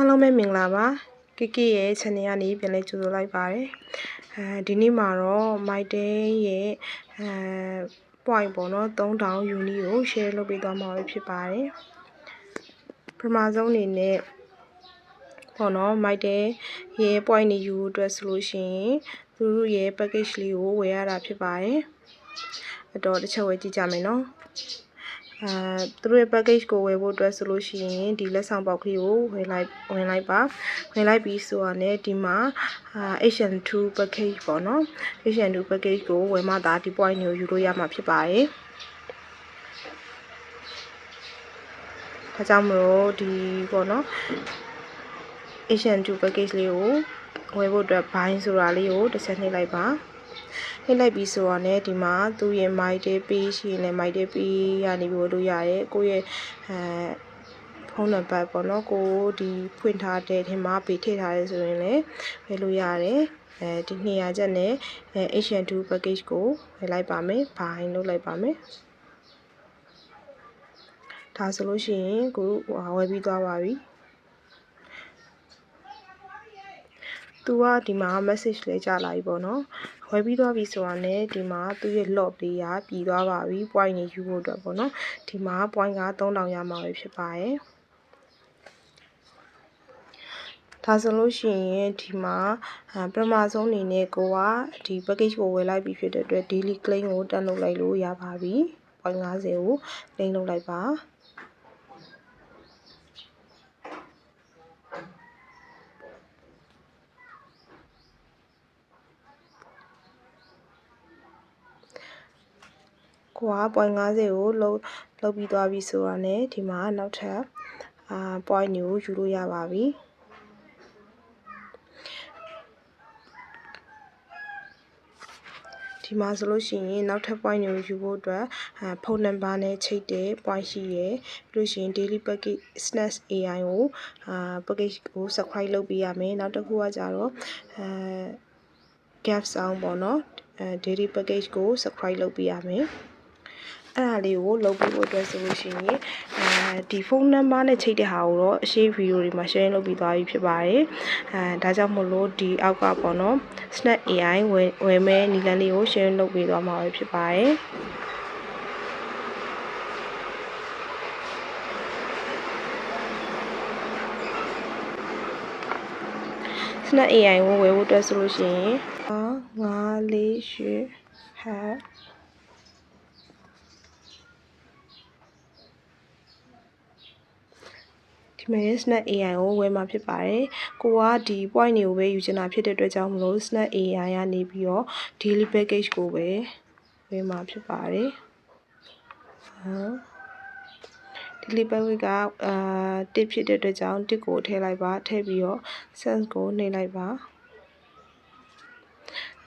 အားလုံးပဲမင်္ဂလာပါကကရဲ့ channel ကနေပြန်လဲကြိုဆိုလိုက်ပါတယ်အဲဒီနေ့မှာတော့ my day ရဲ့အဲ point ပေါ့နော်3000 uni ကို share လုပ်ပေးသွားမှာဖြစ်ပါတယ်ပထမဆုံးအနေနဲ့ပေါ့နော် my day ရဲ့ point တွေယူအတွက်ဆိုလို့ရှိရင်သူတို့ရဲ့ package လေးကိုဝယ်ရတာဖြစ်ပါတယ်အတော့တစ်ချက်ဝယ်ကြည့်ကြမယ်နော် အဲသူတို့ရဲ့ package ကိုဝယ်ဖို့အတွက်ဆိုလို့ရှိရင်ဒီလက်ဆောင်ပေါက်ကလေးကိုဝယ်လိုက်ဝင်လိုက်ပါဝင်လိုက်ပြီးဆိုတော့ ਨੇ ဒီမှာ HN2 package ပေါ့နော် HN2 package ကိုဝယ်မှသာဒီ point ကိုယူလို့ရမှာဖြစ်ပါတယ်ဒါကြောင့်မလို့ဒီပေါ့နော် HN2 package လေးကိုဝယ်ဖို့အတွက် buy ဆိုတာလေးကိုတစ်ချက်နှိပ်လိုက်ပါ နှိပ်လိုက်ပြီးဆိုတော့ ਨੇ ဒီမှာသူ့ရဲ့ my day page ရှိရင်လည်း my day page ကနေပြီးလို့ရတယ်ကိုယ့်ရဲ့အဲဖုန်းနံပါတ်ပေါ့နော်ကိုဒီဖွင့်ထားတဲ့ထင်မှာပေးထည့်ထားရဲဆိုရင်လည်းဝယ်လို့ရတယ်အဲဒီ200ချက်နဲ့အဲ HN2 package ကိုဝယ်လိုက်ပါမယ် buy လုပ်လိုက်ပါမယ်ဒါဆိုလို့ရှိရင်ကိုဝယ်ပြီးသွားပါပြီသူကဒီမှာ message လေးကြာလာပြီပေါ့နော် ဝယ်ပြီးသွားပြီဆိုတာနဲ့ဒီမှာသူ့ရဲ့ lot လေးကပြည်သွားပါပြီ point နေယူဖို့အတွက်ပေါ့နော်ဒီမှာ point က3000ရမှာပဲဖြစ်ပါတယ်ဒါဆိုလို့ရှိရင်ဒီမှာပထမဆုံးအနေနဲ့ကိုကဒီ package ကိုဝယ်လိုက်ပြီဖြစ်တဲ့အတွက် daily claim ကိုတက်လုပ်လိုက်လို့ရပါပြီ point 50ကို claim လုပ်လိုက်ပါ ကိုက point 50ကိုလုံးလုံးပြီးသွားပြီဆိုတာနဲ့ဒီမှာနောက်ထပ်အာ point ကိုယူလို့ရပါပြီဒီမှာဆိုလို့ရှိရင်နောက်ထပ် point တွေကိုယူဖို့အတွက်ဖုန်းနံပါတ်နဲ့ချိတ်တဲ့ point ရှိရယ်ပြီးလို့ရှိရင် daily package snacks AI ကိုအာ package ကို subscribe လုပ်ပေးရမယ်နောက်တစ်ခုကကြတော့အဲ gap sound ပေါ့နော်အဲ daily package ကို subscribe လုပ်ပေးရမယ် အဲ့ဒါလေးကိုလုပ်ပေးဖို့အတွက်ဆိုလို့ရှိရင်အဲဒီဖုန်းနံပါတ်နဲ့ချိတ်တဲ့ဟာကိုတော့အရှိဗီဒီယိုတွေမှာ share လုပ်ပြီးသွားပြီဖြစ်ပါတယ်အဲဒါကြောင့်မို့လို့ဒီအောက်ကပေါ့နော် Snap AI ဝယ်မဲ့နီလန်လေးကို share လုပ်ပေးသွားမှာပဲဖြစ်ပါတယ်စနက် AI ကိုဝယ်ဖို့အတွက်ဆိုလို့ရှိရင်5 4 6 8 7 မယ် Snap AI ကိုဝယ်မှာဖြစ်ပါတယ်ကိုကဒီ point တွေကိုပဲယူချင်တာဖြစ်တဲ့အတွက်ကြောင့်မလို့ Snap AI ကနေပြီးတော့ daily package ကိုပဲဝယ်မှာဖြစ်ပါတယ်ဟမ်ဒီလီပတ်ဝစ်ကအာတစ်ဖြစ်တဲ့အတွက်ကြောင့်တစ်ကိုထည့်လိုက်ပါထည့်ပြီးတော့ sense ကိုနှိပ်လိုက်ပါ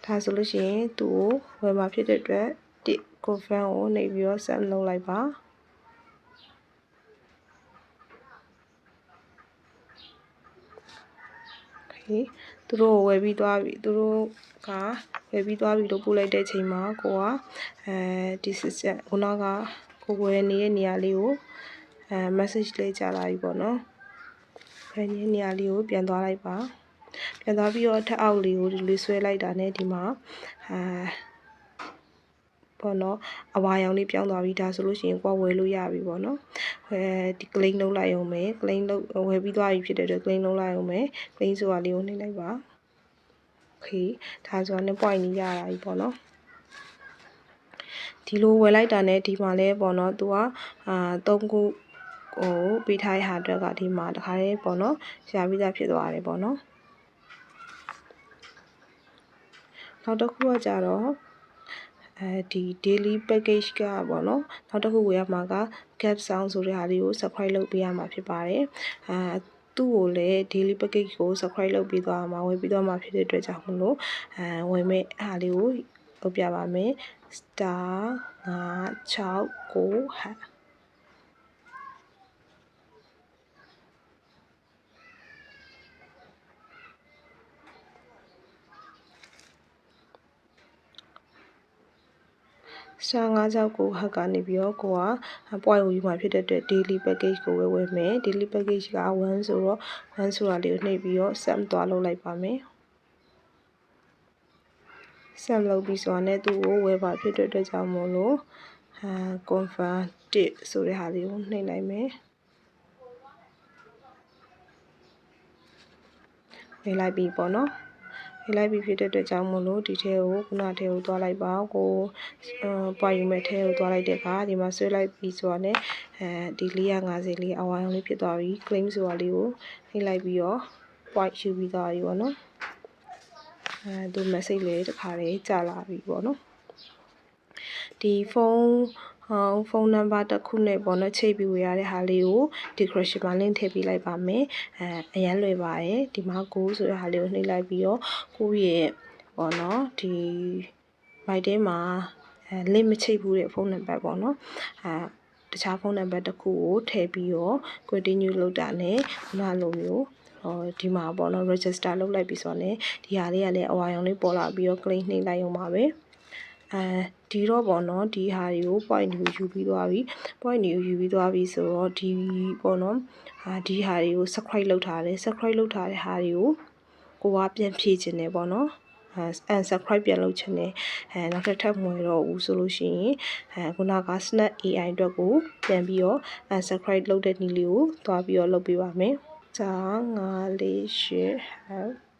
ဒါဆိုလို့ရှိရင်သူ့ကိုဝယ်မှာဖြစ်တဲ့အတွက်တစ် confirm ကိုနှိပ်ပြီးတော့ send လုပ်လိုက်ပါ ပြီသူတို့ဝယ်ပြီးသွားပြီသူတို့ကဝယ်ပြီးသွားပြီလို့ပို့လိုက်တဲ့ချိန်မှာကိုကအဲဒီ system ခုနကကိုဝယ်နေတဲ့နေရာလေးကိုအဲ message လေးကြာလာပြီပေါ့နော်ဝယ်နေတဲ့နေရာလေးကိုပြန်သွားလိုက်ပါပြန်သွားပြီးတော့ထပ်အောက်လေးကိုဒီလိုဆွဲလိုက်တာနဲ့ဒီမှာအဲ ပေါ့နော်အဝါရောင်လေးပြောင်းသွားပြီဒါဆိုလို့ရှိရင်ကိုယ်ဝယ်လို့ရပြီပေါ့နော်အဲဒီ claim လုပ်လိုက်အောင်မယ် claim လုပ်ဝယ်ပြီးသွားပြီဖြစ်တဲ့အတွက် claim လုပ်လိုက်အောင်မယ် claim ဆိုတာလေးကိုနှိပ်လိုက်ပါ okay ဒါဆိုတော့2 point ကြီးရတာပြီပေါ့နော်ဒီလိုဝယ်လိုက်တာနဲ့ဒီမှာလဲပေါ့နော်သူကအာ3ခုဟိုပေးထားတဲ့ဟာအတွက်ကဒီမှာတခါလေးပေါ့နော်ရှာပြီးသားဖြစ်သွားတယ်ပေါ့နော်နောက်တစ်ခုကကြတော့ အဲဒီ daily package ကပေါ့နော်နောက်တစ်ခုဝယ်ရမှာက gap sound ဆိုတဲ့ဟာလေးကို subscribe လုပ်ပေးရမှာဖြစ်ပါတယ်အဲသူ့ကိုလည်း daily package ကို subscribe လုပ်ပြီးသွားမှာဝယ်ပြီးသွားမှာဖြစ်တဲ့အတွက်ကြောင့်မလို့အဲဝယ်မဲ့အားလေးကိုလုပ်ပြပါမယ် star 5 6 9ဟာ ရှာ969ဟက်ကနေပြီးတော့ကိုက point ကိုယူမှာဖြစ်တဲ့အတွက် daily package ကိုဝယ်ဝယ်မယ် daily package က1ဆိုတော့1ဆိုတာလေးကိုနှိပ်ပြီးတော့ sum သွားလုပ်လိုက်ပါမယ် sum လုပ်ပြီးဆိုတာနဲ့သူ့ကိုဝယ်ပါဖြစ်တဲ့အတွက်ကြောင့်မို့လို့အာ confirm 1ဆိုတဲ့ဟာလေးကိုနှိပ်လိုက်မယ်ဝယ်လိုက်ပြီပေါ့နော် ဝယ်လိုက်ပြီဖြစ်တဲ့အတွက်ကြောင့်မို့လို့ဒီထဲကိုခုနထဲကိုသွားလိုက်ပါကိုအာပွားယူမဲ့ထဲကိုသွားလိုက်တဲ့အခါဒီမှာဆွဲလိုက်ပြီဆိုတာနဲ့အဲဒီ450လေးအဝိုင်းလေးဖြစ်သွားပြီ claim ဆိုတာလေးကိုနှိပ်လိုက်ပြီးတော့ point ယူပြီးသွားပြီပေါ့နော်အဲသူ message လေးတစ်ခါလေးကြာလာပြီပေါ့နော်ဒီဖုန်းဟော ဖုန်းနံပါတ်တစ်ခုနဲ့ပေါ့နော်ချိတ်ပြီးဝေရတဲ့ဟာလေးကို description မှာ link ထည့်ပေးလိုက်ပါမယ်အဲအရန်လွယ်ပါတယ်ဒီမှာကိုဆိုတဲ့ဟာလေးကိုနှိပ်လိုက်ပြီးတော့ကိုရဲ့ပေါ့နော်ဒီ byte မှာအဲ link မချိတ်ဘူးတဲ့ဖုန်းနံပါတ်ပေါ့နော်အဲတခြားဖုန်းနံပါတ်တစ်ခုကိုထည့်ပြီးတော့ continue လုပ်တာ ਨੇ ခုနလိုမျိုးဟောဒီမှာပေါ့နော် register လုပ်လိုက်ပြီဆိုတော့ ਨੇ ဒီဟာလေးကလည်းအဝါရောင်လေးပေါ်လာပြီးတော့ claim နှိပ်လိုက်ရုံပါပဲ အဲဒီတော့ပေါ့နော်ဒီဟာတွေကို point တွေကိုယူပြီးသွားပြီ point တွေကိုယူပြီးသွားပြီဆိုတော့ဒီပေါ့နော်အာဒီဟာတွေကို subscribe လုပ်ထားတယ် subscribe လုပ်ထားတဲ့ဟာတွေကိုကိုကပြန်ဖြည့်ခြင်းတယ်ပေါ့နော်အဲ unsubscribe ပြန်လုပ်ချင်တယ်အဲနောက်ထပ်ထပ်မွေတော့ဘူးဆိုလို့ရှိရင်အဲခုနက snap AI အတွက်ကိုပြန်ပြီးတော့ unsubscribe လုပ်တဲ့နည်းလေးကိုသွားပြီးတော့လုပ်ပေးပါမယ်자9 4 8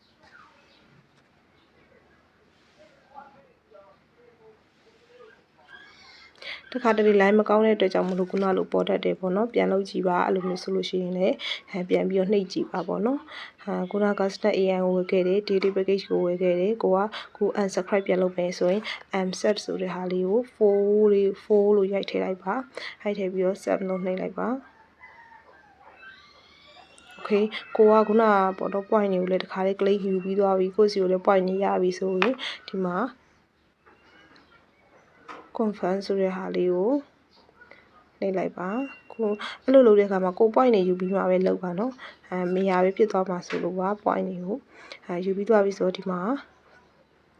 တခါတလေ line မကောင်းတဲ့အတွက်ကြောင့်မလို့ခုနလိုပေါ်တတ်တယ်ပေါ့နော်ပြန်လုပ်ကြည့်ပါအဲ့လိုမျိုးဆိုလို့ရှိရင်လည်းအဲပြန်ပြီးတော့နှိပ်ကြည့်ပါပေါ့နော်ဟာခုနက start AI ကိုဝယ်ခဲ့တယ် daily package ကိုဝယ်ခဲ့တယ်ကိုကကို unsubscribe ပြန်လုပ်မယ်ဆိုရင် mset ဆိုတဲ့ဟာလေးကို4လေး4လို့ရိုက်ထည့်လိုက်ပါရိုက်ထည့်ပြီးတော့ sub လို့နှိပ်လိုက်ပါโอเคကိုကခုနကပေါ့တော့ point တွေကိုလည်းတခါလေး click ယူပြီးသွားပြီကိုစီကိုလည်း point နေရပြီဆိုရင်ဒီမှာ confirm ဆိုတဲ့ဟာလေးကိုနှိပ်လိုက်ပါကိုအဲ့လိုလုပ်တဲ့အခါမှာကို point နေယူပြီးမှပဲလုပ်ပါနော်အဲမေယာပဲဖြစ်သွားမှာဆိုလို့ပါ point တွေကိုအဲယူပြီးသွားပြီဆိုတော့ဒီမှာ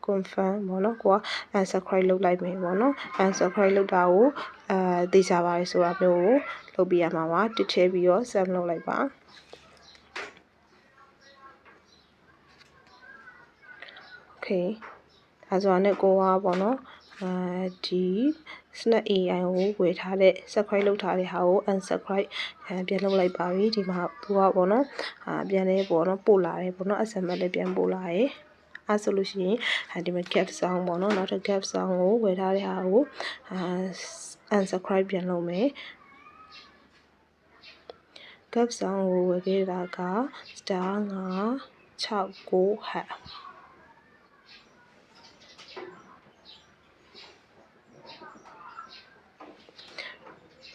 confirm ပေါ့နော်ကိုက unsubscribe လုပ်လိုက်မယ်ပေါ့နော် unsubscribe လုပ်တာကိုအဲသိကြပါလေဆိုတာမျိုးကိုလုပ်ပြရမှာပါတစ်ထည့်ပြီးတော့ save လုပ်လိုက်ပါโอเคဒါဆိုတော့ねကိုကပေါ့နော် အဲဒီ snap AI ကိုဝယ်ထားတဲ့ subscribe လုပ်ထားတဲ့ဟာကို unsubscribe ပြန်လုပ်လိုက်ပါပြီဒီမှာသူကပေါ့နော်အာပြန်လဲပေါ့နော်ပို့လာတယ်ပေါ့နော် SMS လည်းပြန်ပို့လာတယ်အဲဆိုလို့ရှိရင်ဒီမှာ gap sound ပေါ့နော်နောက်ထပ် gap sound ကိုဝယ်ထားတဲ့ဟာကိုအာ unsubscribe ပြန်လုပ်မယ် gap sound ကိုဝယ်ခဲ့တာက star 9 69 hat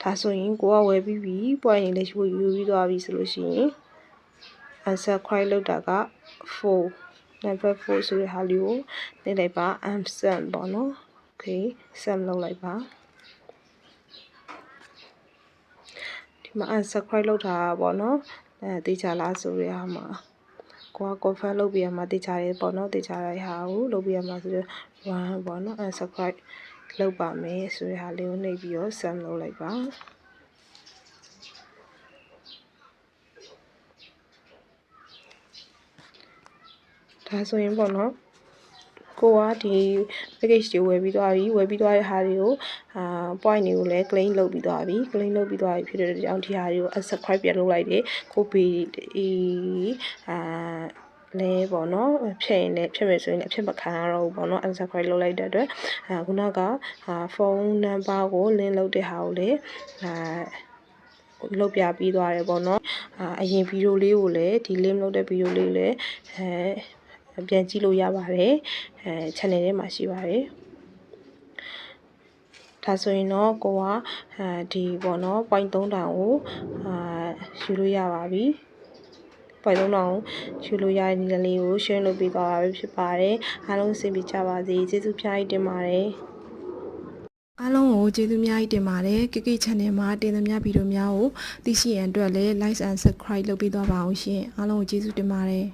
ဒါဆိုရင်ကိုကဝယ်ပြီးပြီ point နေလည်းယူယူပြီးသွားပြီဆိုလို့ရှိရင် unsubscribe လုပ်တာက4 number 4ဆိုတဲ့ဟာလေးကိုနှိပ်လိုက်ပါ unsum ပေါ့နော် okay sum လုပ်လိုက်ပါဒီမှာ unsubscribe လုပ်တာပေါ့နော်အဲတေချာလားဆိုရမှာကိုက confirm လုပ်ပြရမှာတေချာတယ်ပေါ့နော်တေချာတဲ့ဟာကိုလုပ်ပြရမှာဆိုတော့1ပေါ့နော် unsubscribe လုပ်ပါမယ်ဆိုတဲ့ဟာလေးကိုနှိပ်ပြီးတော့ sum လုပ်လိုက်ပါဒါဆိုရင်ပေါ့နော်ကိုကဒီ package တွေဝယ်ပြီးသွားပြီဝယ်ပြီးသွားတဲ့ဟာတွေကိုအာ point တွေကိုလည်း claim လုပ်ပြီးသွားပြီ claim လုပ်ပြီးသွားပြီဖြစ်တဲ့ကြောင့်ဒီဟာတွေကို subscribe ပြန်လုပ်လိုက်တယ်ကိုပေဒီအာ လဲပေါ့နော်ဖြည့်ရင်လည်းဖြည့်မယ်ဆိုရင်လည်းအဖြစ်မခံရတော့ဘူးပေါ့နော် unsubscribe လုပ်လိုက်တဲ့အတွက်အာခုနကအာဖုန်းနံပါတ်ကို link လုပ်တဲ့ဟာကိုလည်းအာလုတ်ပြပြီးသွားတယ်ပေါ့နော်အာအရင်ဗီဒီယိုလေးကိုလည်းဒီ link လုပ်တဲ့ဗီဒီယိုလေးကိုလည်းအဲပြန်ကြည့်လို့ရပါတယ်အဲ channel ထဲမှာရှိပါတယ်ဒါဆိုရင်တော့ကိုကအဲဒီပေါ့နော် point 3000ကိုအာယူလို့ရပါပြီ ပွိုင်လုံးတော့ယူလို့ရတဲ့နည်းလေးကို share လုပ်ပေးသွားတာပဲဖြစ်ပါတယ်အားလုံးအဆင်ပြေကြပါစေကျေးဇူးပြားကြီးတင်ပါတယ်အားလုံးကိုကျေးဇူးများကြီးတင်ပါတယ်ကိကိ channel မှာတင်သမျှဗီဒီယိုများကိုသိရှိရန်အတွက်လည်း like and subscribe လုပ်ပေးသွားပါအောင်ရှင်အားလုံးကိုကျေးဇူးတင်ပါတယ်